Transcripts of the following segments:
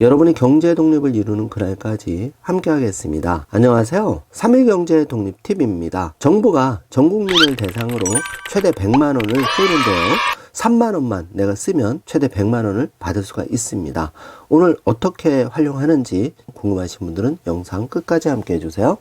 여러분이 경제 독립을 이루는 그날까지 함께 하겠습니다. 안녕하세요. 3일 경제 독립 팁입니다. 정부가 전 국민을 대상으로 최대 100만 원을 쏘는데요. 3만 원만 내가 쓰면 최대 100만 원을 받을 수가 있습니다. 오늘 어떻게 활용하는지 궁금하신 분들은 영상 끝까지 함께 해주세요.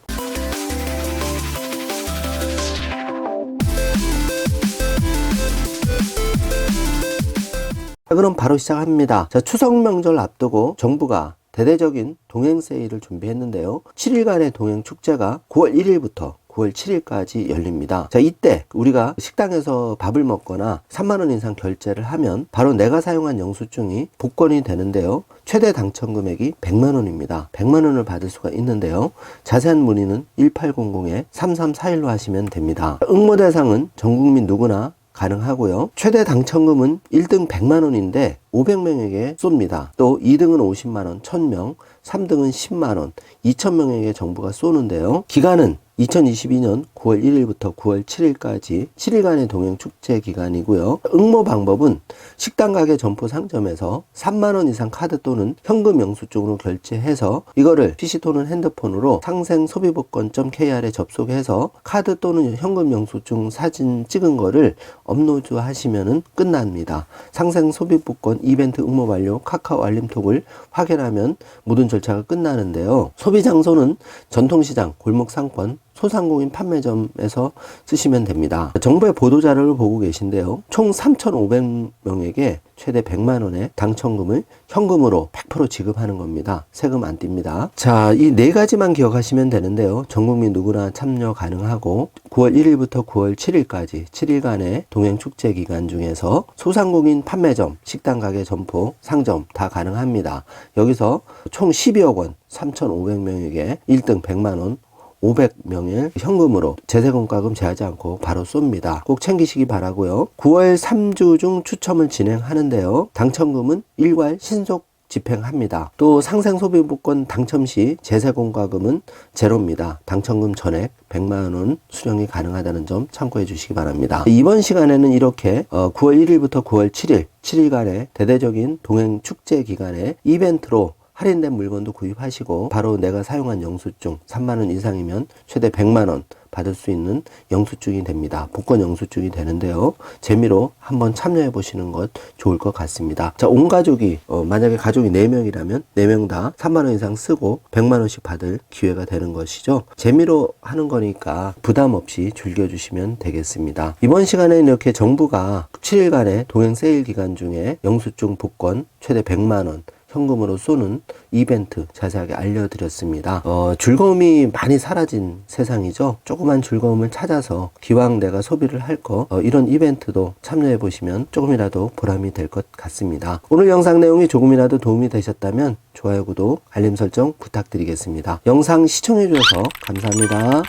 자, 그럼 바로 시작합니다. 자, 추석 명절 앞두고 정부가 대대적인 동행 세일을 준비했는데요. 7일간의 동행 축제가 9월 1일부터 9월 7일까지 열립니다. 자, 이때 우리가 식당에서 밥을 먹거나 3만원 이상 결제를 하면 바로 내가 사용한 영수증이 복권이 되는데요. 최대 당첨 금액이 100만원입니다. 100만원을 받을 수가 있는데요. 자세한 문의는 1800-3341로 하시면 됩니다. 응모 대상은 전 국민 누구나 가능하고요. 최대 당첨금은 1등 100만 원인데 500명에게 쏩니다. 또 2등은 50만 원, 1000명, 3등은 10만 원, 2000명에게 정부가 쏘는데요. 기간은 2022년 9월 1일부터 9월 7일까지 7일간의 동행 축제 기간이고요. 응모 방법은 식당 가게 점포 상점에서 3만 원 이상 카드 또는 현금 영수증으로 결제해서 이거를 PC 또는 핸드폰으로 상생 소비복권.kr에 접속해서 카드 또는 현금 영수증 사진 찍은 거를 업로드 하시면은 끝납니다. 상생 소비복권 이벤트 응모 완료 카카오 알림톡을 확인하면 모든 절차가 끝나는데요. 소비 장소는 전통시장, 골목 상권, 소상공인 판매점에서 쓰시면 됩니다. 정부의 보도자료를 보고 계신데요. 총 3,500명에게 최대 100만 원의 당첨금을 현금으로 100% 지급하는 겁니다. 세금 안 띱니다. 자, 이 네 가지만 기억하시면 되는데요. 전 국민 누구나 참여 가능하고 9월 1일부터 9월 7일까지 7일간의 동행 축제 기간 중에서 소상공인 판매점, 식당 가게 점포, 상점 다 가능합니다. 여기서 총 12억 원 3,500명에게 1등 100만 원, 500명을 현금으로 제세공과금 제하지 않고 바로 쏩니다. 꼭 챙기시기 바라고요. 9월 3주 중 추첨을 진행하는데요. 당첨금은 일괄 신속 집행합니다. 또 상생 소비복권 당첨 시 제세공과금은 제로입니다. 당첨금 전액 100만 원 수령이 가능하다는 점 참고해 주시기 바랍니다. 이번 시간에는 이렇게 어, 9월 1일부터 9월 7일 7일간의 대대적인 동행 축제 기간에 이벤트로 할인된 물건도 구입하시고 바로 내가 사용한 영수증 3만원 이상이면 최대 100만원 받을 수 있는 영수증이 됩니다. 복권 영수증이 되는데요. 재미로 한번 참여해 보시는 것 좋을 것 같습니다. 자, 온 가족이 어, 만약에 가족이 4명이라면 4명 다 3만 원 이상 쓰고 100만 원씩 받을 기회가 되는 것이죠. 재미로 하는 거니까 부담 없이 즐겨 주시면 되겠습니다. 이번 시간에는 이렇게 정부가 7일간의 동행 세일 기간 중에 영수증 복권 최대 100만 원 현금으로 쏘는 이벤트 자세하게 알려드렸습니다. 어, 즐거움이 많이 사라진 세상이죠. 조그만 즐거움을 찾아서 기왕 내가 소비를 할 거, 어, 이런 이벤트도 참여해 보시면 조금이라도 보람이 될 것 같습니다. 오늘 영상 내용이 조금이라도 도움이 되셨다면 좋아요, 구독, 알림 설정 부탁드리겠습니다. 영상 시청해 주셔서 감사합니다.